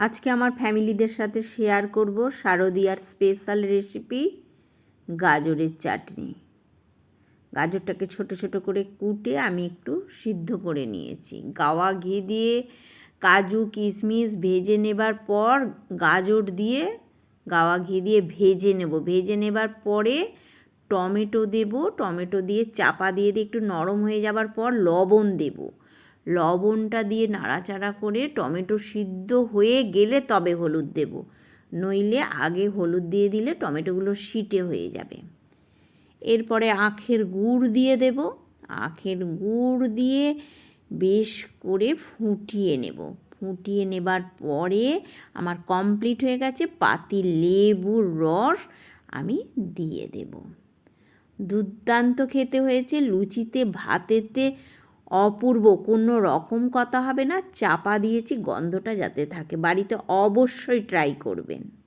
আজকে আমার ফ্যামিলিদের সাথে শেয়ার করব শারদিয়ার স্পেশাল রেসিপি গাজরের চাটনি। গাজরটাকে ছোট ছোট করে কুটে আমি একটু সিদ্ধ করে নিয়েছি। গাওয়া ঘি দিয়ে কাজু, কিশমিশ ভেজে নেবার পর গাজর দিয়ে গাওয়া ঘি দিয়ে ভেজে নেব। ভেজে নেবার পরে টমেটো দেব। টমেটো দিয়ে চাপা দিয়ে দিয়ে একটু নরম হয়ে যাবার পর লবণ দেব। লবণটা দিয়ে নাড়াচাড়া করে টমেটো সিদ্ধ হয়ে গেলে তবে হলুদ দেব। নইলে আগে হলুদ দিয়ে দিলে টমেটোগুলো সিটে হয়ে যাবে। এরপরে আখের গুড় দিয়ে দেব। আখের গুড় দিয়ে বেশ করে ফুটিয়ে নেব। ফুটিয়ে নেবার পরে আমার কমপ্লিট হয়ে গেছে পাতি লেবুর রস আমি দিয়ে দেব। দুর্দান্ত খেতে হয়েছে লুচিতে, ভাতেতে অপূর্ব, কোনো রকম কথা হবে না, চাপা দিয়েছি গন্ধটা যাতে থাকে। বাড়িতে অবশ্যই ট্রাই করবেন।